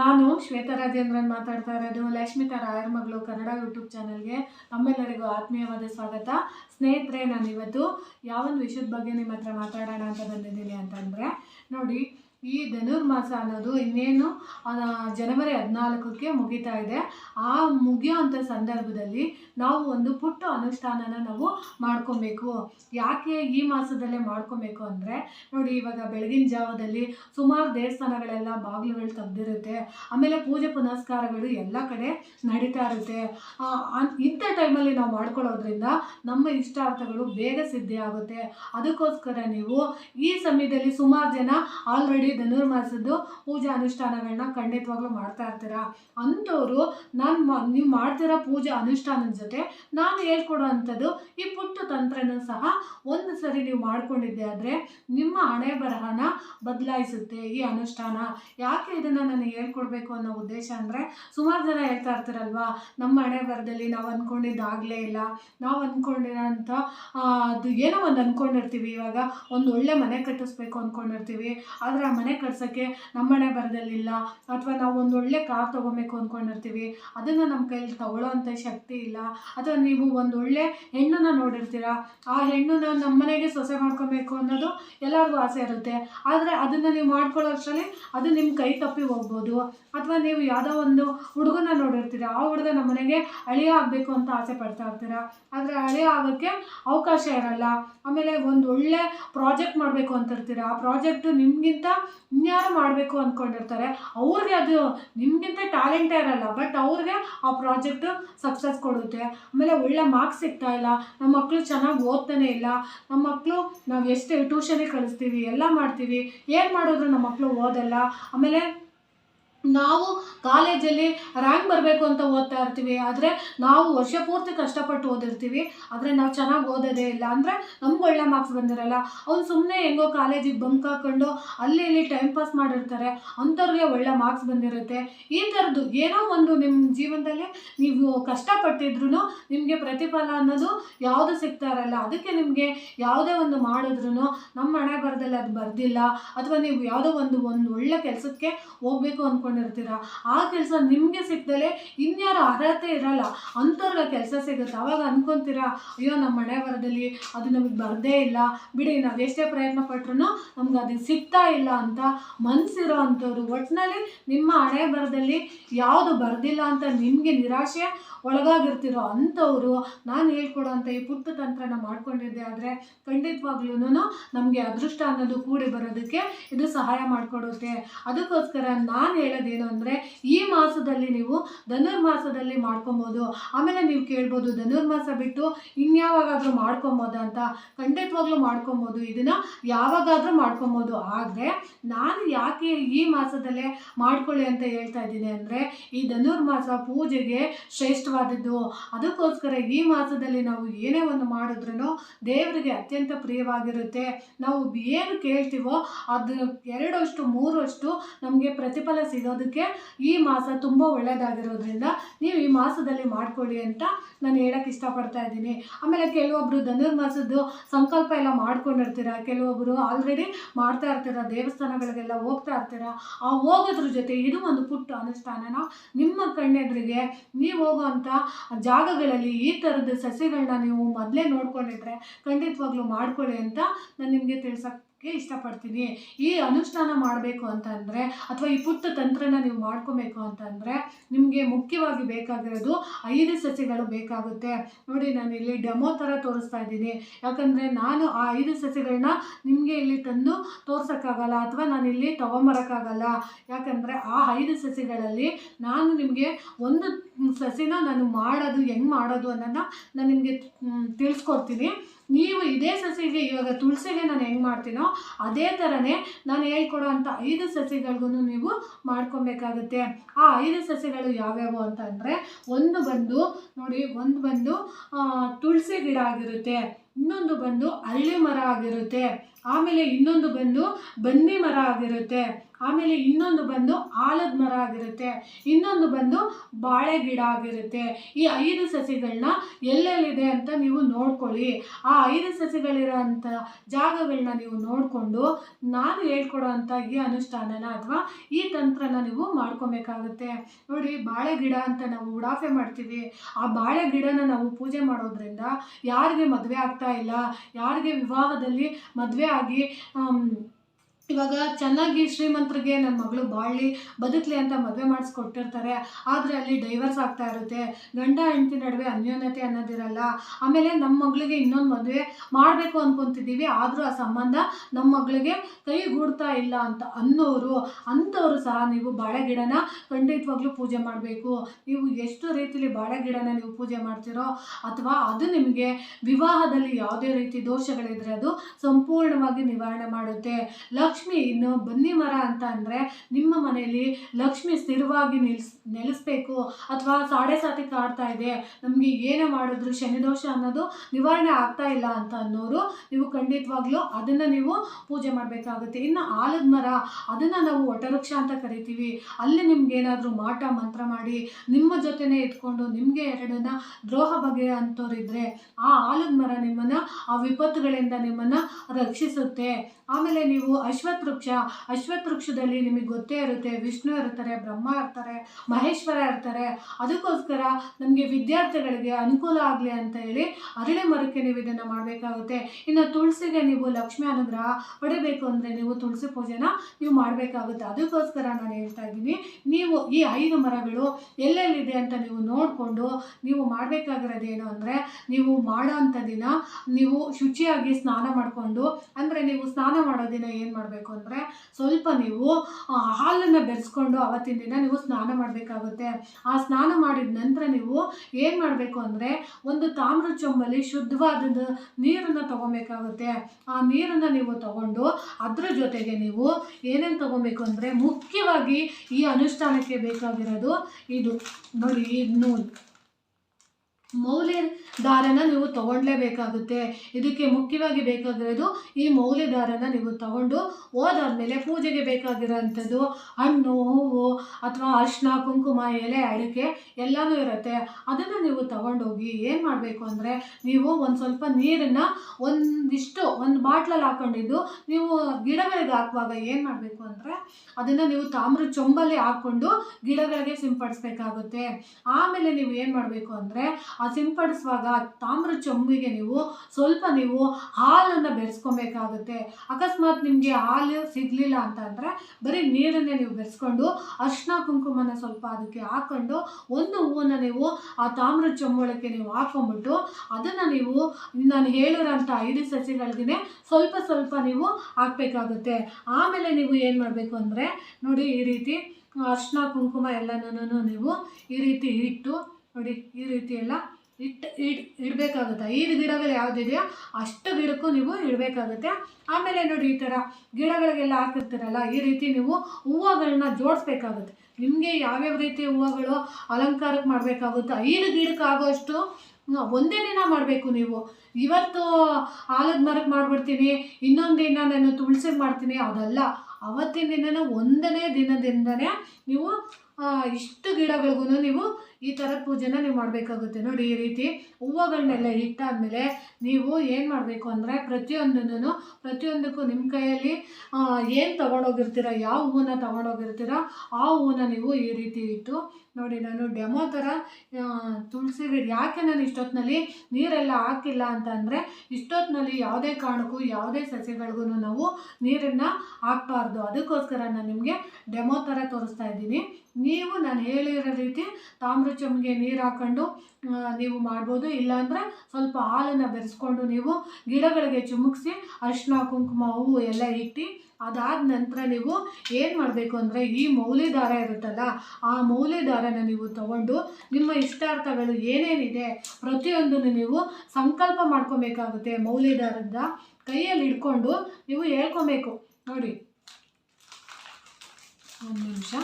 ನಾನು ಶ್ವೇತಾ ರಾಜೇಂದ್ರನ್ ಮಾತಾಡ್ತಾ ಇರೋದು. ಲಕ್ಷ್ಮಿತಾ ರಾಯರ್ ಮಗಳು ಕನ್ನಡ ಯೂಟ್ಯೂಬ್ ಚಾನಲ್ಗೆ ನಮ್ಮೆಲ್ಲರಿಗೂ ಆತ್ಮೀಯವಾದ ಸ್ವಾಗತ. ಸ್ನೇಹಿತರೆ ನಾನು ಇವತ್ತು ಯಾವೊಂದು ವಿಷಯದ ಬಗ್ಗೆ ನಿಮ್ಮ ಹತ್ರ ಮಾತಾಡೋಣ ಅಂತ ಬಂದಿದ್ದೀನಿ ಅಂತಂದರೆ, ನೋಡಿ ಈ ಧನುರ್ಮಾಸ ಅನ್ನೋದು ಇನ್ನೇನು ಜನವರಿ ಹದಿನಾಲ್ಕಕ್ಕೆ ಮುಗಿತಾ ಇದೆ. ಆ ಮುಗಿಯೋಂಥ ಸಂದರ್ಭದಲ್ಲಿ ನಾವು ಒಂದು ಪುಟ್ಟ ಅನುಷ್ಠಾನನ ನಾವು ಮಾಡ್ಕೊಬೇಕು. ಯಾಕೆ ಈ ಮಾಸದಲ್ಲೇ ಮಾಡ್ಕೊಬೇಕು ಅಂದರೆ, ನೋಡಿ ಇವಾಗ ಬೆಳಗಿನ ಜಾವದಲ್ಲಿ ಸುಮಾರು ದೇವಸ್ಥಾನಗಳೆಲ್ಲ ಬಾಗಿಲುಗಳು ತೆಗೆದಿರುತ್ತೆ. ಆಮೇಲೆ ಪೂಜೆ ಪುನಸ್ಕಾರಗಳು ಎಲ್ಲ ಕಡೆ ನಡೀತಾ ಇರುತ್ತೆ. ಇಂಥ ಟೈಮಲ್ಲಿ ನಾವು ಮಾಡ್ಕೊಳ್ಳೋದ್ರಿಂದ ನಮ್ಮ ಇಷ್ಟಾರ್ಥಗಳು ಬೇಗ ಸಿದ್ಧಿ ಆಗುತ್ತೆ ಅದಕ್ಕೋಸ್ಕರ ನೀವು ಈ ಸಮಯದಲ್ಲಿ ಸುಮಾರು ಜನ ಆಲ್ರೆಡಿ ಧನುರ್ಮಾಸದ್ದು ಪೂಜಾ ಅನುಷ್ಠಾನಗಳನ್ನ ಖಂಡಿತವಾಗ್ಲೂ ಮಾಡ್ತಾ ಇರ್ತೀರಾ? ಅಂಥವ್ರು ನಾನು ನೀವು ಮಾಡ್ತಿರೋ ಪೂಜಾ ಅನುಷ್ಠಾನದ ಜೊತೆ ನಾನು ಹೇಳ್ಕೊಡೋ ಅಂಥದ್ದು ಈ ಪುಟ್ಟ ತಂತ್ರನ ಸಹ ಒಂದು ಸರಿ ನೀವು ಮಾಡ್ಕೊಂಡಿದ್ದೆ ಆದರೆ ನಿಮ್ಮ ಹಣೆ ಬರಹನ ಬದಲಾಯಿಸುತ್ತೆ ಈ ಅನುಷ್ಠಾನ. ಯಾಕೆ ಇದನ್ನು ನಾನು ಹೇಳ್ಕೊಡ್ಬೇಕು ಅನ್ನೋ ಉದ್ದೇಶ ಅಂದರೆ ಸುಮಾರು ಜನ ಹೇಳ್ತಾ ಇರ್ತಾರಲ್ವಾ ನಮ್ಮ ಹಣೆ ಬರದಲ್ಲಿ ನಾವು ಅಂದ್ಕೊಂಡಿದ್ದಾಗಲೇ ಇಲ್ಲ. ನಾವು ಅಂದ್ಕೊಂಡಿರೋಂಥ ಆ, ಅದು ಏನೋ ಒಂದು ಅಂದ್ಕೊಂಡಿರ್ತೀವಿ ಇವಾಗ. ಒಂದು ಒಳ್ಳೆ ಮನೆ ಕಟ್ಟಿಸ್ಬೇಕು ಅಂದ್ಕೊಂಡಿರ್ತೀವಿ ಆದರೆ ಮನೆ ಕಟ್ಸೋಕ್ಕೆ ನಮ್ಮ ಹಣೆ ಬರದಲ್ಲಿಲ್ಲ ಅಥವಾ ನಾವು ಒಂದು ಒಳ್ಳೆ ಕಾರ್ ತೊಗೊಬೇಕು ಅಂದ್ಕೊಂಡಿರ್ತೀವಿ ಅದನ್ನು ನಮ್ಮ ಕೈಯಲ್ಲಿ ತಗೊಳ್ಳೋ ಅಂಥ ಶಕ್ತಿ ಇಲ್ಲ, ಅಥವಾ ನೀವು ಒಂದು ಒಳ್ಳೆ ಹೆಣ್ಣನ್ನ ನೋಡಿರ್ತೀರ, ಆ ಹೆಣ್ಣನ್ನ ನಮ್ಮ ಮನೆಗೆ ಸೊಸೆ ಮಾಡ್ಕೊಬೇಕು ಅನ್ನೋದು ಎಲ್ಲರಿಗೂ ಆಸೆ ಇರುತ್ತೆ. ಆದರೆ ಅದನ್ನು ನೀವು ಮಾಡ್ಕೊಳ್ಳೋ ಅಷ್ಟರಲ್ಲಿ ಅದು ನಿಮ್ಮ ಕೈ ತಪ್ಪಿ ಹೋಗ್ಬೋದು. ಅಥವಾ ನೀವು ಯಾವುದೋ ಒಂದು ಹುಡುಗನ ನೋಡಿರ್ತೀರ, ಆ ಹುಡುಗ ನಮ್ಮ ಮನೆಗೆ ಅಳಿಯ ಆಗಬೇಕು ಅಂತ ಆಸೆ ಪಡ್ತಾ ಇರ್ತೀರ, ಆದರೆ ಅಳಿಯ ಆಗೋಕ್ಕೆ ಅವಕಾಶ ಇರಲ್ಲ. ಆಮೇಲೆ ಒಂದು ಒಳ್ಳೆ ಪ್ರಾಜೆಕ್ಟ್ ಮಾಡಬೇಕು ಅಂತಿರ್ತೀರ, ಆ ಪ್ರಾಜೆಕ್ಟು ನಿಮಗಿಂತ ಇನ್ಯಾರು ಮಾಡಬೇಕು ಅಂದ್ಕೊಂಡಿರ್ತಾರೆ ಅವ್ರಿಗೆ ಅದು ನಿಮಗಿಂತ ಟ್ಯಾಲೆಂಟೇ ಇರಲ್ಲ ಬಟ್ ಅವ್ರಿಗೆ ಆ ಪ್ರಾಜೆಕ್ಟ್ ಸಕ್ಸಸ್ ಕೊಡುತ್ತೆ. ಆಮೇಲೆ ಒಳ್ಳೆ ಮಾರ್ಕ್ಸ್ ಸಿಗ್ತಾ ಇಲ್ಲ ನಮ್ಮ ಮಕ್ಕಳು ಚೆನ್ನಾಗಿ ಓದ್ತಾನೆ ಇಲ್ಲ ನಮ್ಮ ಮಕ್ಕಳು ನಾವು ಎಷ್ಟು ಟ್ಯೂಷನಿಗೆ ಕಳಿಸ್ತೀವಿ, ಎಲ್ಲ ಮಾಡ್ತೀವಿ, ಏನು ಮಾಡಿದ್ರು ನಮ್ಮ ಮಕ್ಕಳು ಓದಲ್ಲ, ಆಮೇಲೆ ನಾವು ಕಾಲೇಜಲ್ಲಿ ರ್ಯಾಂಕ್ ಬರಬೇಕು ಅಂತ ಓದ್ತಾ ಇರ್ತೀವಿ, ಆದರೆ ನಾವು ವರ್ಷ ಪೂರ್ತಿ ಕಷ್ಟಪಟ್ಟು ಓದಿರ್ತೀವಿ, ಆದರೆ ನಾವು ಚೆನ್ನಾಗಿ ಓದೋದೇ ಇಲ್ಲ. ಅಂದರೆ ನಮ್ಗೆ ಒಳ್ಳೆ ಮಾರ್ಕ್ಸ್ ಬಂದಿರಲ್ಲ. ಅವ್ನು ಸುಮ್ಮನೆ ಹೆಂಗೋ ಕಾಲೇಜಿಗೆ ಬಂಕ್ ಹಾಕೊಂಡು ಅಲ್ಲಿ ಇಲ್ಲಿ ಟೈಮ್ ಪಾಸ್ ಮಾಡಿರ್ತಾರೆ, ಅಂಥವ್ರಿಗೆ ಒಳ್ಳೆ ಮಾರ್ಕ್ಸ್ ಬಂದಿರುತ್ತೆ. ಈ ಥರದ್ದು ಏನೋ ಒಂದು ನಿಮ್ಮ ಜೀವನದಲ್ಲಿ ನೀವು ಕಷ್ಟಪಟ್ಟಿದ್ರು ನಿಮಗೆ ಪ್ರತಿಫಲ ಅನ್ನೋದು ಯಾವುದು ಸಿಗ್ತಾ ಇರಲ್ಲ. ಅದಕ್ಕೆ ನಿಮಗೆ ಯಾವುದೇ ಒಂದು ಮಾಡಿದ್ರು ನಮ್ಮ ಹಣೆ ಬರದಲ್ಲಿ ಅದು ಬರ್ದಿಲ್ಲ. ಅಥವಾ ನೀವು ಯಾವುದೋ ಒಂದು ಒಂದು ಒಳ್ಳೆ ಕೆಲಸಕ್ಕೆ ಹೋಗ್ಬೇಕು ಅಂದ್ಕೊಂಡಿರ್ತೀರ ಆ ಕೆಲಸ ನಿಮಗೆ ಸಿಗ್ದಲೆ ಇನ್ಯಾರು ಅರ್ಹತೆ ಇರಲ್ಲ, ಅಂಥವ್ರಿಗೆ ಕೆಲಸ ಸಿಗುತ್ತೆ. ಅವಾಗ ಅನ್ಕೊಂತೀರಾ, ಅಯ್ಯೋ ನಮ್ಮ ಮನೆ ಬರದಲ್ಲಿ ಅದು ನಮಗೆ ಬರದೇ ಇಲ್ಲ, ಬಿಡಿ ನಾವು ಎಷ್ಟೇ ಪ್ರಯತ್ನ ಪಟ್ರು ನಮ್ಗೆ ಅದು ಸಿಗ್ತಾ ಇಲ್ಲ ಅಂತ ಮನಸ್ಸಿರೋ ಅಂಥವ್ರು. ಒಟ್ಟಿನಲ್ಲಿ ನಿಮ್ಮ ಹಣೆ ಬರದಲ್ಲಿ ಯಾವುದು ಬರ್ದಿಲ್ಲ ಅಂತ ನಿಮಗೆ ನಿರಾಶೆ ಒಳಗಾಗಿರ್ತಿರೋ ಅಂಥವ್ರು, ನಾನು ಹೇಳ್ಕೊಡೋಂಥ ಈ ಪುಟ್ಟ ತಂತ್ರನ ಮಾಡ್ಕೊಂಡಿದ್ದೆ ಆದರೆ ಖಂಡಿತವಾಗ್ಲೂ ನಮಗೆ ಅದೃಷ್ಟ ಅನ್ನೋದು ಕೂಡಿ ಬರೋದಕ್ಕೆ ಇದು ಸಹಾಯ ಮಾಡಿಕೊಡುತ್ತೆ. ಅದಕ್ಕೋಸ್ಕರ ನಾನು ಹೇಳೋದೇನು ಅಂದರೆ ಈ ಮಾಸದಲ್ಲಿ ನೀವು ಧನುರ್ಮಾಸದಲ್ಲಿ ಮಾಡ್ಕೊಬೋದು. ಆಮೇಲೆ ನೀವು ಕೇಳ್ಬೋದು ಧನುರ್ಮಾಸ ಬಿಟ್ಟು ಇನ್ಯಾವಾಗಾದರೂ ಮಾಡ್ಕೊಬೋದ ಅಂತ. ಖಂಡಿತವಾಗ್ಲೂ ಮಾಡ್ಕೊಬೋದು. ಇದನ್ನು ಯಾವಾಗಾದರೂ ಮಾಡ್ಕೊಬೋದು. ಆದರೆ ನಾನು ಯಾಕೆ ಈ ಮಾಸದಲ್ಲೇ ಮಾಡ್ಕೊಳ್ಳಿ ಅಂತ ಹೇಳ್ತಾ ಇದ್ದೀನಿ ಅಂದರೆ ಈ ಧನುರ್ಮಾಸ ಪೂಜೆಗೆ ಶ್ರೇಷ್ಠವಾದದ್ದು. ಅದಕ್ಕೋಸ್ಕರ ಈ ಮಾಸದಲ್ಲಿ ನಾವು ಏನೇ ಒಂದು ಮಾಡಿದ್ರೂ ದೇವರಿಗೆ ಅತ್ಯಂತ ಪ್ರಿಯವಾಗಿರುತ್ತೆ. ನಾವು ಏನು ಕೇಳ್ತೀವೋ ಅದು ಎರಡಷ್ಟು ಮೂರಷ್ಟು ನಮಗೆ ಪ್ರತಿಫಲ ಸಿಗೋದಕ್ಕೆ ಈ ಮಾಸ ತುಂಬ ಒಳ್ಳೆಯದಾಗಿರೋದ್ರಿಂದ ನೀವು ಈ ಮಾಸದಲ್ಲಿ ಮಾಡ್ಕೊಳ್ಳಿ ಅಂತ ನಾನು ಹೇಳಕ್ಕೆ ಇಷ್ಟಪಡ್ತಾ ಇದ್ದೀನಿ. ಆಮೇಲೆ ಕೆಲವೊಬ್ಬರು ಧನುರ್ಮಾಸದ್ದು ಸಂಕಲ್ಪ ಎಲ್ಲ ಮಾಡ್ಕೊಂಡಿರ್ತೀರ? ಕೆಲವೊಬ್ಬರು ಆಲ್ರೆಡಿ ಮಾಡ್ತಾ ಇರ್ತೀರ? ದೇವಸ್ಥಾನಗಳಿಗೆಲ್ಲ ಹೋಗ್ತಾ ಇರ್ತೀರ? ಆ ಹೋಗೋದ್ರ ಜೊತೆ ಇದು ಒಂದು ಪುಟ್ಟ ಅನುಷ್ಠಾನನ ನಿಮ್ಮ ಕಣ್ಣೆದುರಿಗೆ ನೀವು ಹೋಗುವಂಥ ಜಾಗಗಳಲ್ಲಿ ಈ ಥರದ ಸಸಿಗಳನ್ನ ನೀವು ಮೊದಲೇ ನೋಡ್ಕೊಂಡಿದ್ರೆ ಖಂಡಿತವಾಗ್ಲೂ ಮಾಡ್ಕೊಳ್ಳಿ ಅಂತ ನಾನು ನಿಮಗೆ ತಿಳ್ಸಕ್ಕೆ ಇಷ್ಟಪಡ್ತೀನಿ. ಈ ಅನುಷ್ಠಾನ ಮಾಡಬೇಕು ಅಂತಂದರೆ ಅಥವಾ ಈ ಪುಟ್ಟ ತಂತ್ರನ ನೀವು ಮಾಡ್ಕೋಬೇಕು ಅಂತಂದರೆ ನಿಮಗೆ ಮುಖ್ಯವಾಗಿ ಬೇಕಾಗಿರೋದು ಐದು ಸಸಿಗಳು ಬೇಕಾಗುತ್ತೆ. ನೋಡಿ ನಾನು ಇಲ್ಲಿ ಡೆಮೋ ಥರ ತೋರಿಸ್ತಾ ಇದ್ದೀನಿ. ಯಾಕಂದರೆ ನಾನು ಆ ಐದು ಸಸಿಗಳನ್ನ ನಿಮಗೆ ಇಲ್ಲಿ ತಂದು ತೋರ್ಸೋಕ್ಕಾಗಲ್ಲ ಅಥವಾ ನಾನು ಇಲ್ಲಿ ತೊಗೊಂಬರೋಕ್ಕಾಗಲ್ಲ. ಯಾಕಂದರೆ ಆ ಐದು ಸಸಿಗಳಲ್ಲಿ ನಾನು ನಿಮಗೆ ಒಂದು ಸಸಿನ ನಾನು ಮಾಡೋದು, ಹೆಂಗೆ ಮಾಡೋದು ಅನ್ನೋದನ್ನ ನಾನು ನಿಮಗೆ ತಿಳಿಸ್ಕೊಡ್ತೀನಿ. ನೀವು ಇದೇ ಸಸಿಗೆ ಇವಾಗ ತುಳಸಿಗೆ ನಾನು ಹೆಂಗೆ ಮಾಡ್ತೀನೋ ಅದೇ ಥರನೇ ನಾನು ಹೇಳ್ಕೊಡೋ ಅಂಥ ಐದು ಸಸಿಗಳಿಗೂ ನೀವು ಮಾಡ್ಕೊಬೇಕಾಗುತ್ತೆ. ಆ ಐದು ಸಸಿಗಳು ಯಾವ್ಯಾವು ಅಂತ ಅಂದರೆ ಒಂದು ಬಂದು, ನೋಡಿ, ಒಂದು ಬಂದು ತುಳಸಿ ಗಿಡ ಆಗಿರುತ್ತೆ. ಇನ್ನೊಂದು ಬಂದು ಅಳ್ಳಿ ಮರ ಆಗಿರುತ್ತೆ. ಆಮೇಲೆ ಇನ್ನೊಂದು ಬಂದು ಬನ್ನಿ ಮರ ಆಗಿರುತ್ತೆ. ಆಮೇಲೆ ಇನ್ನೊಂದು ಬಂದು ಆಲದ ಮರ ಆಗಿರುತ್ತೆ. ಇನ್ನೊಂದು ಬಂದು ಬಾಳೆ ಗಿಡ ಆಗಿರುತ್ತೆ. ಈ ಐದು ಸಸಿಗಳನ್ನ ಎಲ್ಲೆಲ್ಲಿದೆ ಅಂತ ನೀವು ನೋಡ್ಕೊಳ್ಳಿ. ಆ ಐದು ಸಸಿಗಳಿರೋಂಥ ಜಾಗಗಳನ್ನ ನೀವು ನೋಡಿಕೊಂಡು ನಾನು ಹೇಳ್ಕೊಡೋ ಅಂಥ ಈ ಅನುಷ್ಠಾನನ ಅಥವಾ ಈ ತಂತ್ರನ ನೀವು ಮಾಡ್ಕೊಬೇಕಾಗುತ್ತೆ. ನೋಡಿ, ಬಾಳೆ ಗಿಡ ಅಂತ ನಾವು ಉಡಾಫೆ ಮಾಡ್ತೀವಿ. ಆ ಬಾಳೆ ಗಿಡನ ನಾವು ಪೂಜೆ ಮಾಡೋದ್ರಿಂದ ಯಾರಿಗೆ ಮದುವೆ ಆಗ್ತಾ ಇಲ್ಲ, ಯಾರಿಗೆ ವಿವಾಹದಲ್ಲಿ ಮದುವೆ ಆಗಿ ಇವಾಗ ಚೆನ್ನಾಗಿ ಶ್ರೀಮಂತರಿಗೆ ನನ್ನ ಮಗಳು ಬಾಳಿ ಬದುಕಲಿ ಅಂತ ಮದುವೆ ಮಾಡಿಸ್ಕೊಟ್ಟಿರ್ತಾರೆ. ಆದರೆ ಅಲ್ಲಿ ಡೈವರ್ಸ್ ಆಗ್ತಾ ಇರುತ್ತೆ. ಗಂಡ ಹೆಂಡತಿ ನಡುವೆ ಅನ್ಯೋನ್ಯತೆ ಅನ್ನೋದಿರಲ್ಲ. ಆಮೇಲೆ ನಮ್ಮ ಮಗಳಿಗೆ ಇನ್ನೊಂದು ಮದುವೆ ಮಾಡಬೇಕು ಅಂದ್ಕೊತಿದ್ದೀವಿ ಆದರೂ ಆ ಸಂಬಂಧ ನಮ್ಮ ಮಗಳಿಗೆ ಕೈಗೂಡ್ತಾ ಇಲ್ಲ ಅಂತ ಅನ್ನೋರು, ಅಂಥವರು ಸಹ ನೀವು ಬಾಳೆ ಗಿಡನ ಖಂಡಿತವಾಗ್ಲೂ ಪೂಜೆ ಮಾಡಬೇಕು. ನೀವು ಎಷ್ಟು ರೀತಿಲಿ ಬಾಳೆ ಗಿಡನ ನೀವು ಪೂಜೆ ಮಾಡ್ತೀರೋ ಅಥವಾ ಅದು ನಿಮಗೆ ವಿವಾಹದಲ್ಲಿ ಯಾವುದೇ ರೀತಿ ದೋಷಗಳಿದ್ರೆ ಅದು ಸಂಪೂರ್ಣವಾಗಿ ನಿವಾರಣೆ ಮಾಡುತ್ತೆ. ಲಕ್ಷ್ಮಿ, ಇನ್ನು ಬನ್ನಿ ಮರ ಅಂತ ಅಂದರೆ ನಿಮ್ಮ ಮನೆಯಲ್ಲಿ ಲಕ್ಷ್ಮಿ ಸ್ಥಿರವಾಗಿ ನಿಲ್ಸ್, ನೆಲೆಸ್ಬೇಕು ಅಥವಾ ಸಾಡೆ ಸಾತಿ ಕಾಡ್ತಾ ಇದೆ, ನಮಗೆ ಏನೇ ಮಾಡಿದ್ರು ಶನಿದೋಷ ಅನ್ನೋದು ನಿವಾರಣೆ ಆಗ್ತಾ ಇಲ್ಲ ಅಂತ ಅನ್ನೋರು ನೀವು ಖಂಡಿತವಾಗ್ಲೂ ಅದನ್ನು ನೀವು ಪೂಜೆ ಮಾಡಬೇಕಾಗುತ್ತೆ. ಇನ್ನು ಆಲದ ಮರ, ಅದನ್ನು ನಾವು ವಟವೃಕ್ಷ ಅಂತ ಕರಿತೀವಿ. ಅಲ್ಲಿ ನಿಮ್ಗೆ ಏನಾದರೂ ಮಾಟ ಮಂತ್ರ ಮಾಡಿ, ನಿಮ್ಮ ಜೊತೆನೆ ಇಟ್ಕೊಂಡು ನಿಮಗೆ ಎರಡನ್ನ ದ್ರೋಹ ಬಗೆಯ ಅಂಥವ್ರಿದ್ರೆ ಆ ಆಲದ ಮರ ನಿಮ್ಮನ್ನು, ಆ ವಿಪತ್ತುಗಳಿಂದ ನಿಮ್ಮನ್ನು ರಕ್ಷಿಸುತ್ತೆ. ಆಮೇಲೆ ನೀವು ಅಶ್ವತ್ಥ ವೃಕ್ಷ ಅಶ್ವತ್ ವೃಕ್ಷದಲ್ಲಿ ನಿಮಗೆ ಗೊತ್ತೇ ಇರುತ್ತೆ, ವಿಷ್ಣು ಇರ್ತಾರೆ, ಬ್ರಹ್ಮ ಇರ್ತಾರೆ, ಮಹೇಶ್ವರ ಇರ್ತಾರೆ. ಅದಕ್ಕೋಸ್ಕರ ನಮಗೆ ವಿದ್ಯಾರ್ಥಿಗಳಿಗೆ ಅನುಕೂಲ ಆಗಲಿ ಅಂತ ಹೇಳಿ ಅರಳೆ ಮರಕ್ಕೆ ನೀವು ಇದನ್ನು ಮಾಡಬೇಕಾಗುತ್ತೆ. ಇನ್ನು ತುಳಸಿಗೆ ನೀವು ಲಕ್ಷ್ಮಿ ಅನುಗ್ರಹ ಪಡಿಬೇಕು ಅಂದರೆ ನೀವು ತುಳಸಿ ಪೂಜೆನ ನೀವು ಮಾಡಬೇಕಾಗುತ್ತೆ. ಅದಕ್ಕೋಸ್ಕರ ನಾನು ಹೇಳ್ತಾ ಇದ್ದೀನಿ, ನೀವು ಈ ಐದು ಮರಗಳು ಎಲ್ಲೆಲ್ಲಿದೆ ಅಂತ ನೀವು ನೋಡಿಕೊಂಡು ನೀವು ಮಾಡಬೇಕಾಗಿರೋದೇನು ಅಂದರೆ ನೀವು ಮಾಡೋ ದಿನ ನೀವು ಶುಚಿಯಾಗಿ ಸ್ನಾನ ಮಾಡಿಕೊಂಡು, ಅಂದರೆ ನೀವು ಸ್ನಾನ ಮಾಡೋ ದಿನ ಏನು ಮಾಡಬೇಕು? ಅಂದರೆ ಸ್ವಲ್ಪ ನೀವು ಹಾಲನ್ನು ಬೆರೆಸ್ಕೊಂಡು ಅವತ್ತಿನ ದಿನ ನೀವು ಸ್ನಾನ ಮಾಡಬೇಕಾಗುತ್ತೆ. ಆ ಸ್ನಾನ ಮಾಡಿದ ನಂತರ ನೀವು ಏನು ಮಾಡಬೇಕು ಅಂದರೆ ಒಂದು ತಾಮ್ರ ಚೊಂಬಲ್ಲಿ ಶುದ್ಧವಾದ ನೀರನ್ನು ತಗೊಬೇಕಾಗುತ್ತೆ. ಆ ನೀರನ್ನು ನೀವು ತಗೊಂಡು ಅದರ ಜೊತೆಗೆ ನೀವು ಏನೇನು ತಗೊಬೇಕು ಅಂದರೆ ಮುಖ್ಯವಾಗಿ ಈ ಅನುಷ್ಠಾನಕ್ಕೆ ಬೇಕಾಗಿರೋದು ಇದು. ನೋಡಿ ಇದು ಮೌಲ್ಯ ದಾರನ ನೀವು ತಗೊಳ್ಲೇಬೇಕಾಗುತ್ತೆ ಇದಕ್ಕೆ ಮುಖ್ಯವಾಗಿ ಬೇಕಾಗಿರೋದು ಈ ಮೌಲ್ಯ ದಾರನ ನೀವು ತಗೊಂಡು ಹೋದಾದ್ಮೇಲೆ ಪೂಜೆಗೆ ಬೇಕಾಗಿರೋಂಥದ್ದು ಹಣ್ಣು, ಹೂವು ಅಥವಾ ಅರಿಶಿನ ಕುಂಕುಮ, ಎಲೆ, ಅಡಿಕೆ ಎಲ್ಲನೂ ಇರುತ್ತೆ. ಅದನ್ನು ನೀವು ತಗೊಂಡೋಗಿ ಏನು ಮಾಡಬೇಕು ಅಂದರೆ ನೀವು ಒಂದು ಸ್ವಲ್ಪ ನೀರನ್ನು ಒಂದಿಷ್ಟು, ಒಂದು ಬಾಟ್ಲಲ್ಲಿ ಹಾಕೊಂಡಿದ್ದು ನೀವು ಗಿಡಗಳಿಗೆ ಹಾಕುವಾಗ ಏನು ಮಾಡಬೇಕು ಅಂದರೆ ಅದನ್ನು ನೀವು ತಾಮ್ರ ಚೊಂಬಲ್ಲಿ ಹಾಕ್ಕೊಂಡು ಗಿಡಗಳಿಗೆ ಸಿಂಪಡಿಸ್ಬೇಕಾಗುತ್ತೆ. ಆಮೇಲೆ ನೀವು ಏನು ಮಾಡಬೇಕು ಅಂದರೆ ಸಿಂಪಡಿಸುವಾಗ ಆ ತಾಮ್ರ ಚೊಂಬಿಗೆ ನೀವು ಸ್ವಲ್ಪ ನೀವು ಹಾಲನ್ನು ಬೆರೆಸ್ಕೊಬೇಕಾಗುತ್ತೆ. ಅಕಸ್ಮಾತ್ ನಿಮಗೆ ಹಾಲು ಸಿಗಲಿಲ್ಲ ಅಂತ ಅಂದರೆ ಬರೀ ನೀರನ್ನೇ ನೀವು ಬೆರೆಸ್ಕೊಂಡು ಅರ್ಶಿನ ಕುಂಕುಮನ ಸ್ವಲ್ಪ ಅದಕ್ಕೆ ಹಾಕ್ಕೊಂಡು ಒಂದು ಹೂವನ್ನು ನೀವು ಆ ತಾಮ್ರ ಚೊಂಬಳಕ್ಕೆ ನೀವು ಹಾಕೊಂಬಿಟ್ಟು ಅದನ್ನು ನೀವು ನಾನು ಹೇಳಿರೋಂಥ ಐದು ಸಸಿಗಳಿಗೆ ಸ್ವಲ್ಪ ಸ್ವಲ್ಪ ನೀವು ಹಾಕಬೇಕಾಗುತ್ತೆ. ಆಮೇಲೆ ನೀವು ಏನು ಮಾಡಬೇಕು ಅಂದರೆ ನೋಡಿ ಈ ರೀತಿ ಅರ್ಶಿನ ಕುಂಕುಮ ಎಲ್ಲನೂ ನೀವು ಈ ರೀತಿ ಇಟ್ಟು ನೋಡಿ, ಈ ರೀತಿ ಎಲ್ಲ ಇಟ್ಟು ಇಡ್, ಇಡಬೇಕಾಗುತ್ತೆ. ಐದು ಗಿಡಗಳು ಯಾವುದಿದೆಯೋ ಅಷ್ಟು ಗಿಡಕ್ಕೂ ನೀವು ಇಡಬೇಕಾಗುತ್ತೆ. ಆಮೇಲೆ ನೋಡಿ, ಈ ಥರ ಗಿಡಗಳಿಗೆಲ್ಲ ಹಾಕಿರ್ತೀರಲ್ಲ, ಈ ರೀತಿ ನೀವು ಹೂವುಗಳನ್ನ ಜೋಡಿಸ್ಬೇಕಾಗುತ್ತೆ. ನಿಮಗೆ ಯಾವ್ಯಾವ ರೀತಿ ಹೂವುಗಳು ಅಲಂಕಾರಕ್ಕೆ ಮಾಡಬೇಕಾಗುತ್ತೆ, ಐದು ಗಿಡಕ್ಕೆ ಆಗೋಷ್ಟು ಒಂದೇ ದಿನ ಮಾಡಬೇಕು ನೀವು. ಇವತ್ತು ಆಲದ ಮರಕ್ಕೆ ಮಾಡಿಬಿಡ್ತೀನಿ, ಇನ್ನೊಂದು ದಿನ ನಾನು ತುಳಸಿ ಮಾಡ್ತೀನಿ, ಅದಲ್ಲ. ಅವತ್ತಿನ ದಿನನೂ ಒಂದನೇ ದಿನದಿಂದನೇ ನೀವು ಇಷ್ಟು ಗಿಡಗಳಿಗೂ ನೀವು ಈ ಥರ ಪೂಜೆನ ನೀವು ಮಾಡಬೇಕಾಗುತ್ತೆ ನೋಡಿ ಈ ರೀತಿ ಹೂವುಗಳನ್ನೆಲ್ಲ ಇಟ್ಟಾದಮೇಲೆ ನೀವು ಏನು ಮಾಡಬೇಕು ಅಂದರೆ ಪ್ರತಿಯೊಂದನ್ನು, ಪ್ರತಿಯೊಂದಕ್ಕೂ ನಿಮ್ಮ ಕೈಯಲ್ಲಿ ಏನು ತೊಗೊಂಡೋಗಿರ್ತೀರ, ಯಾವ ಹೂವನ್ನ ತೊಗೊಂಡೋಗಿರ್ತೀರ, ಆ ಹೂವನ್ನ ನೀವು ಈ ರೀತಿ ಇಟ್ಟು ನೋಡಿ, ನಾನು ಡೆಮೋ ಥರ ತುಳಸಿ ಗಿಡ ಯಾಕೆ ನಾನು ಇಷ್ಟೊತ್ತಿನಲ್ಲಿ ನೀರೆಲ್ಲ ಹಾಕಿಲ್ಲ ಅಂತ ಅಂದರೆ ಇಷ್ಟೊತ್ತಿನಲ್ಲಿ ಯಾವುದೇ ಕಾರಣಕ್ಕೂ, ಯಾವುದೇ ಸಸಿಗಳಿಗೂ ನಾವು ನೀರನ್ನು ಹಾಕ್ಬಾರ್ದು. ಅದಕ್ಕೋಸ್ಕರ ನಾನು ನಿಮಗೆ ಡೆಮೋ ಥರ ತೋರಿಸ್ತಾ ಇದ್ದೀನಿ. ನೀವು, ನಾನು ಹೇಳಿರೋ ರೀತಿ ತಾಮ್ರ ಚಮ್ಗೆ ನೀರು ಹಾಕ್ಕೊಂಡು ನೀವು ಮಾಡ್ಬೋದು. ಇಲ್ಲಾಂದರೆ ಸ್ವಲ್ಪ ಹಾಲನ್ನು ಬೆರೆಸ್ಕೊಂಡು ನೀವು ಗಿಡಗಳಿಗೆ ಚುಮುಕ್ಸಿ ಅರಿಶಿನ ಕುಂಕುಮ, ಹೂವು ಎಲ್ಲ ಇಟ್ಟು ಅದಾದ ನಂತರ ನೀವು ಏನು ಮಾಡಬೇಕು ಅಂದರೆ, ಈ ಮೌಲಿ ದಾರ ಇರುತ್ತಲ್ಲ, ಆ ಮೌಲ್ಯ ದಾರನ ನೀವು ತಗೊಂಡು ನಿಮ್ಮ ಇಷ್ಟಾರ್ಥಗಳು ಏನೇನಿದೆ ಪ್ರತಿಯೊಂದನ್ನು ನೀವು ಸಂಕಲ್ಪ ಮಾಡ್ಕೊಬೇಕಾಗುತ್ತೆ ಮೌಲ್ಯದಾರದ ಕೈಯಲ್ಲಿ ಹಿಡ್ಕೊಂಡು ನೀವು ಹೇಳ್ಕೊಬೇಕು. ನೋಡಿ. ಒಂದು ನಿಮಿಷ.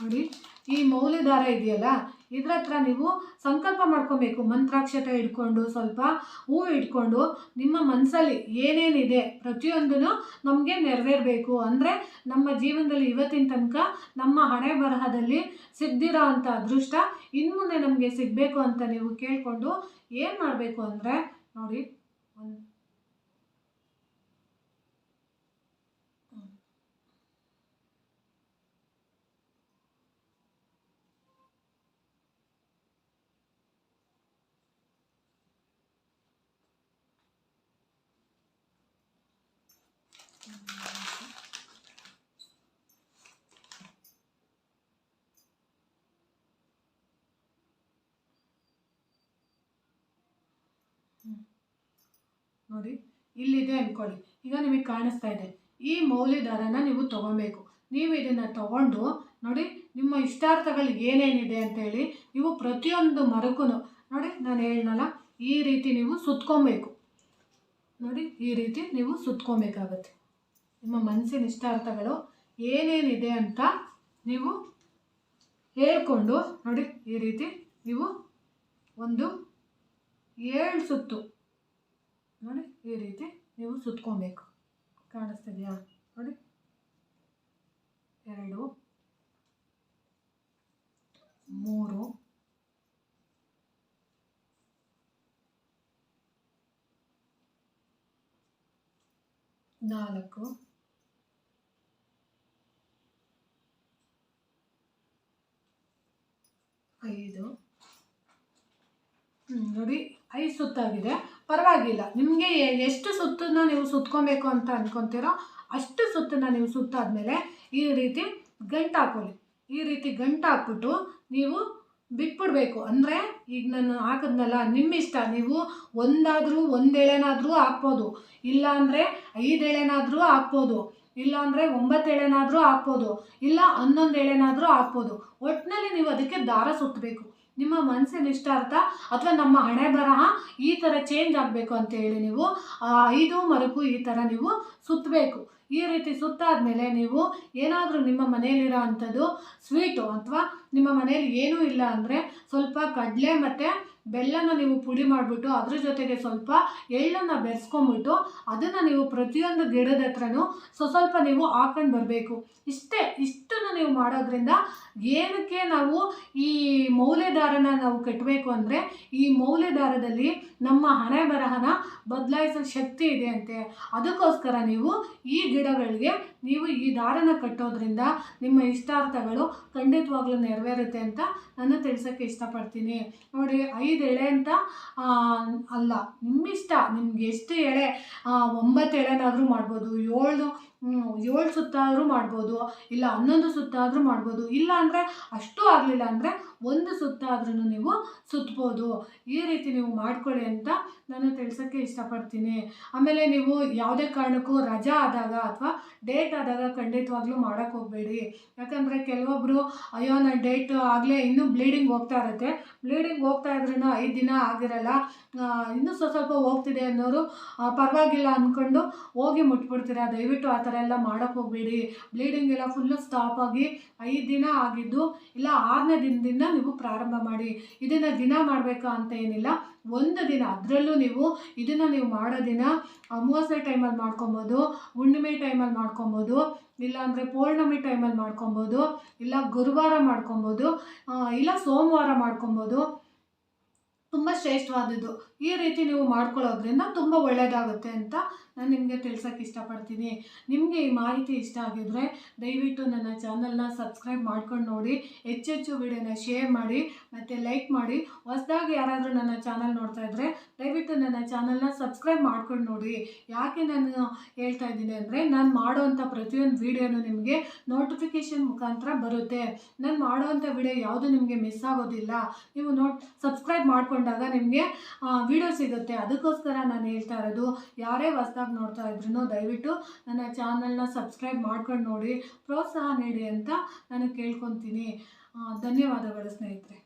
ನೋಡಿ. ಈ ಮೌಲ್ಯದಾರ ಇದೆಯಲ್ಲ ಇದ್ರ ಹತ್ರ ನೀವು ಸಂಕಲ್ಪ ಮಾಡ್ಕೊಬೇಕು. ಮಂತ್ರಾಕ್ಷತೆ ಇಟ್ಕೊಂಡು ಸ್ವಲ್ಪ ಹೂವು ಇಟ್ಕೊಂಡು ನಿಮ್ಮ ಮನಸ್ಸಲ್ಲಿ ಏನೇನಿದೆ ಪ್ರತಿಯೊಂದೂ ನಮಗೆ ನೆರವೇರಬೇಕು. ಅಂದರೆ ನಮ್ಮ ಜೀವನದಲ್ಲಿ ಇವತ್ತಿನ ತನಕ ನಮ್ಮ ಹಣೆ ಬರಹದಲ್ಲಿ ಸಿದ್ಧಿರೋ ಅಂಥ ಅದೃಷ್ಟ ಇನ್ಮುಂದೆ ನಮಗೆ ಸಿಗಬೇಕು ಅಂತ ನೀವು ಕೇಳಿಕೊಂಡು ಏನು ಮಾಡಬೇಕು ಅಂದರೆ ನೋಡಿ ನೋಡಿ, ಇಲ್ಲಿದೆ ಅಂದ್ಕೊಳ್ಳಿ ಈಗ ನಿಮಗೆ ಕಾಣಿಸ್ತಾ ಇದೆ. ಈ ಮೌಲ್ಯ ದಾರನ ನೀವು ತೊಗೊಬೇಕು ನೀವು ಇದನ್ನು ತಗೊಂಡು ನೋಡಿ, ನಿಮ್ಮ ಇಷ್ಟಾರ್ಥಗಳು ಏನೇನಿದೆ ಅಂತೇಳಿ ನೀವು ಪ್ರತಿಯೊಂದು ಮರಕ್ಕೂ ನೋಡಿ, ನಾನು ಹೇಳನಲ್ಲ, ಈ ರೀತಿ ನೀವು ಸುತ್ಕೊಬೇಕು ನೋಡಿ, ಈ ರೀತಿ ನೀವು ಸುತ್ಕೊಬೇಕಾಗತ್ತೆ ನಿಮ್ಮ ಮನಸ್ಸಿನ ಇಷ್ಟಾರ್ಥಗಳು ಏನೇನಿದೆ ಅಂತ ನೀವು ಹೇಳ್ಕೊಂಡು ನೋಡಿ, ಈ ರೀತಿ ನೀವು ಒಂದು ಏಳು ಸುತ್ತು ನೋಡಿ ಈ ರೀತಿ ನೀವು ಸುತ್ಕೊಬೇಕು. ಕಾಣಿಸ್ತಿದೆಯಾ? ನೋಡಿ. ಎರಡು ಮೂರು ನಾಲ್ಕು ಐದು ಹ್ಮ್, ನೋಡಿ, ಐದು ಸುತ್ತಾಗಿದೆ. ಪರವಾಗಿಲ್ಲ. ನಿಮಗೆ ಎಷ್ಟು ಸುತ್ತನ್ನ ನೀವು ಸುತ್ಕೊಬೇಕು ಅಂತ ಅಂದ್ಕೊತೀರೋ ಅಷ್ಟು ಸುತ್ತನ್ನ ನೀವು ಸುತ್ತಾದ್ಮೇಲೆ ಈ ರೀತಿ ಗಂಟು ಹಾಕೊಳ್ಳಿ. ಈ ರೀತಿ ಗಂಟು ಹಾಕ್ಬಿಟ್ಟು ನೀವು ಬಿಟ್ಬಿಡ್ಬೇಕು. ಅಂದರೆ ಈಗ ನಾನು ಹಾಕಿದ್ನಲ್ಲ ನಿಮ್ಮ ಇಷ್ಟ ನೀವು ಒಂದಾದರೂ ಒಂದು ಎಳೆನಾದರೂ ಹಾಕ್ಬೋದು. ಇಲ್ಲ ಅಂದರೆ ಐದು ಎಳೆನಾದರೂ ಹಾಕ್ಬೋದು. ಇಲ್ಲ ಅಂದರೆ ಒಂಬತ್ತು ಎಳೆನಾದರೂ ಹಾಕ್ಬೋದು. ಇಲ್ಲ ಹನ್ನೊಂದು ಎಳೆನಾದರೂ ಹಾಕ್ಬೋದು. ಒಟ್ಟಿನಲ್ಲಿ ನೀವು ಅದಕ್ಕೆ ದಾರ ಸುತ್ತಬೇಕು. ನಿಮ್ಮ ಮನಸ್ಸಿನ ಇಷ್ಟಾರ್ಥ ಅಥವಾ ನಮ್ಮ ಹಣೆ ಬರಹ ಈ ಥರ ಚೇಂಜ್ ಆಗಬೇಕು ಅಂತ ಹೇಳಿ ನೀವು ಐದು ಮರಕು ಈ ಥರ ನೀವು ಸುತ್ತಬೇಕು ಈ ರೀತಿ ಸುತ್ತಾದ್ಮೇಲೆ ನೀವು ಏನಾದರೂ ನಿಮ್ಮ ಮನೆಯಲ್ಲಿರೋ ಅಂಥದ್ದು ಸ್ವೀಟು ಅಥವಾ ನಿಮ್ಮ ಮನೆಯಲ್ಲಿ ಏನೂ ಇಲ್ಲ ಅಂದರೆ ಸ್ವಲ್ಪ ಕಡಲೆ ಮತ್ತು ಬೆಲ್ಲನ ನೀವು ಪುಡಿ ಮಾಡಿಬಿಟ್ಟು ಅದ್ರ ಜೊತೆಗೆ ಸ್ವಲ್ಪ ಎಳ್ಳನ್ನು ಬೆರೆಸ್ಕೊಂಬಿಟ್ಟು ಅದನ್ನು ನೀವು ಪ್ರತಿಯೊಂದು ಗಿಡದ ಹತ್ರನೂ ಸ್ವಸ್ವಲ್ಪ ನೀವು ಹಾಕೊಂಡು ಬರಬೇಕು. ಇಷ್ಟೇ, ಇಷ್ಟನ್ನು ನೀವು ಮಾಡೋದ್ರಿಂದ ಏನಕ್ಕೆ ನಾವು ಈ ಮೌಲ್ಯದಾರನ ನಾವು ಕಟ್ಟಬೇಕು ಅಂದರೆ ಈ ಮೌಲ್ಯದಾರದಲ್ಲಿ ನಮ್ಮ ಹಣೆ ಬರಹನ ಬದಲಾಯಿಸೋ ಶಕ್ತಿ ಇದೆ ಅಂತೆ. ಅದಕ್ಕೋಸ್ಕರ ನೀವು ಈ ಗಿಡಗಳಿಗೆ ನೀವು ಈ ದಾರನ ಕಟ್ಟೋದ್ರಿಂದ ನಿಮ್ಮ ಇಷ್ಟಾರ್ಥಗಳು ಖಂಡಿತವಾಗ್ಲೂ ನೆರವೇರುತ್ತೆ ಅಂತ ನಾನು ತಿಳಿಸೋಕ್ಕೆ ಇಷ್ಟಪಡ್ತೀನಿ. ನೋಡಿ, ಐದು ಎಳೆ ಅಂತ ಅಲ್ಲ ಅಲ್ಲ, ನಿಮ್ಮಿಷ್ಟ, ನಿಮ್ಗೆ ಎಷ್ಟು ಎಳೆ ಒಂಬತ್ತು ಎಳೆನಾದರೂ ಮಾಡ್ಬೋದು, ಏಳು ಏಳು ಸುತ್ತಾದರೂ ಮಾಡ್ಬೋದು, ಇಲ್ಲ ಹನ್ನೊಂದು ಸುತ್ತಾದರೂ ಮಾಡ್ಬೋದು, ಇಲ್ಲ ಅಂದರೆ ಅಷ್ಟು ಆಗಲಿಲ್ಲ ಅಂದರೆ ಒಂದು ಸುತ್ತಾದ್ರೂ ನೀವು ಸುತ್ಬೋದು. ಈ ರೀತಿ ನೀವು ಮಾಡ್ಕೊಳ್ಳಿ ಅಂತ ನಾನು ತಿಳ್ಸೋಕ್ಕೆ ಇಷ್ಟಪಡ್ತೀನಿ. ಆಮೇಲೆ ನೀವು ಯಾವುದೇ ಕಾರಣಕ್ಕೂ ರಜಾ ಆದಾಗ ಅಥವಾ ಡೇಟ್ ಆದಾಗ ಖಂಡಿತವಾಗ್ಲೂ ಮಾಡೋಕ್ಕೆ ಹೋಗಬೇಡಿ. ಯಾಕಂದರೆ ಕೆಲವೊಬ್ಬರು ಅಯ್ಯೋ, ನಾನು ಡೇಟ್ ಆಗಲೇ ಇನ್ನೂ ಬ್ಲೀಡಿಂಗ್ ಹೋಗ್ತಾ ಇರುತ್ತೆ. ಬ್ಲೀಡಿಂಗ್ ಹೋಗ್ತಾ ಇದ್ರೂ ಐದು ದಿನ ಆಗಿರಲ್ಲ. ಇನ್ನೂ ಸ್ವಲ್ಪ ಸ್ವಲ್ಪ ಹೋಗ್ತಿದೆ ಅನ್ನೋರು ಪರವಾಗಿಲ್ಲ ಅಂದ್ಕೊಂಡು ಹೋಗಿ ಮುಟ್ಬಿಡ್ತೀರಾ? ದಯವಿಟ್ಟು ಆ ಥರ ಎಲ್ಲ ಮಾಡೋಕ್ಕೆ ಹೋಗಬೇಡಿ. ಬ್ಲೀಡಿಂಗ್ ಎಲ್ಲ ಫುಲ್ಲು ಸ್ಟಾಪ್ ಆಗಿ ಐದು ದಿನ ಆಗಿದ್ದು, ಇಲ್ಲ ಆರನೇ ದಿನದಿಂದ ನೀವು ಪ್ರಾರಂಭ ಮಾಡಿ. ಇದನ್ನು ದಿನ ಮಾಡಬೇಕಾ ಅಂತ ಏನಿಲ್ಲ. ಒಂದು ದಿನ, ಅದರಲ್ಲೂ ನೀವು ಇದನ್ನು ನೀವು ಮಾಡೋ ದಿನ ಅಮಾವಾಸ್ಯೆ ಟೈಮಲ್ಲಿ ಮಾಡ್ಕೊಬೋದು, ಹುಣ್ಣಿಮೆ ಟೈಮಲ್ಲಿ ಮಾಡ್ಕೊಬೋದು, ಇಲ್ಲಾಂದರೆ ಪೌರ್ಣಮಿ ಟೈಮಲ್ಲಿ ಮಾಡ್ಕೊಬೋದು, ಇಲ್ಲ ಗುರುವಾರ ಮಾಡ್ಕೊಬೋದು ಇಲ್ಲ ಸೋಮವಾರ ಮಾಡ್ಕೊಬೋದು. ತುಂಬ ಶ್ರೇಷ್ಠವಾದದ್ದು. ಈ ರೀತಿ ನೀವು ಮಾಡ್ಕೊಳ್ಳೋದ್ರಿಂದ ತುಂಬ ಒಳ್ಳೆಯದಾಗುತ್ತೆ ಅಂತ ನಾನು ನಿಮಗೆ ತಿಳ್ಸೋಕ್ಕೆ ಇಷ್ಟಪಡ್ತೀನಿ. ನಿಮಗೆ ಈ ಮಾಹಿತಿ ಇಷ್ಟ ಆಗಿದ್ರೆ ದಯವಿಟ್ಟು ನನ್ನ ಚಾನಲ್ನ ಸಬ್ಸ್ಕ್ರೈಬ್ ಮಾಡ್ಕೊಂಡು ನೋಡಿ. ಹೆಚ್ಚೆಚ್ಚು ವಿಡಿಯೋನ ಶೇರ್ ಮಾಡಿ, ಮತ್ತು ಲೈಕ್ ಮಾಡಿ. ಹೊಸದಾಗಿ ಯಾರಾದರೂ ನನ್ನ ಚಾನಲ್ ನೋಡ್ತಾ ಇದ್ದರೆ ದಯವಿಟ್ಟು ನನ್ನ ಚಾನಲ್ನ ಸಬ್ಸ್ಕ್ರೈಬ್ ಮಾಡ್ಕೊಂಡು ನೋಡಿ. ಯಾಕೆ ನಾನು ಹೇಳ್ತಾ ಇದ್ದೀನಿ ಅಂದರೆ ನಾನು ಮಾಡೋವಂಥ ಪ್ರತಿಯೊಂದು ವೀಡಿಯೋನು ನಿಮಗೆ ನೋಟಿಫಿಕೇಷನ್ ಮುಖಾಂತರ ಬರುತ್ತೆ. ನಾನು ಮಾಡೋವಂಥ ವಿಡಿಯೋ ಯಾವುದು ನಿಮಗೆ ಮಿಸ್ ಆಗೋದಿಲ್ಲ. ನೀವು ನೋಟ್ ಸಬ್ಸ್ಕ್ರೈಬ್ ಮಾಡಿಕೊಂಡಾಗ ನಿಮಗೆ ವಿಡಿಯೋ ಸಿಗುತ್ತೆ. ಅದಕ್ಕೋಸ್ಕರ ನಾನು ಹೇಳ್ತಾ ಇರೋದು, ಯಾರೇ ಹೊಸ್ದಾಗಿ ನೋಡ್ತಾ ಇದ್ರೂ ದಯವಿಟ್ಟು ನನ್ನ ಚಾನಲ್ನ ಸಬ್ಸ್ಕ್ರೈಬ್ ಮಾಡ್ಕೊಂಡು ನೋಡಿ, ಪ್ರೋತ್ಸಾಹ ನೀಡಿ ಅಂತ ನಾನು ಕೇಳ್ಕೊತೀನಿ. ಧನ್ಯವಾದಗಳು ಸ್ನೇಹಿತರೆ.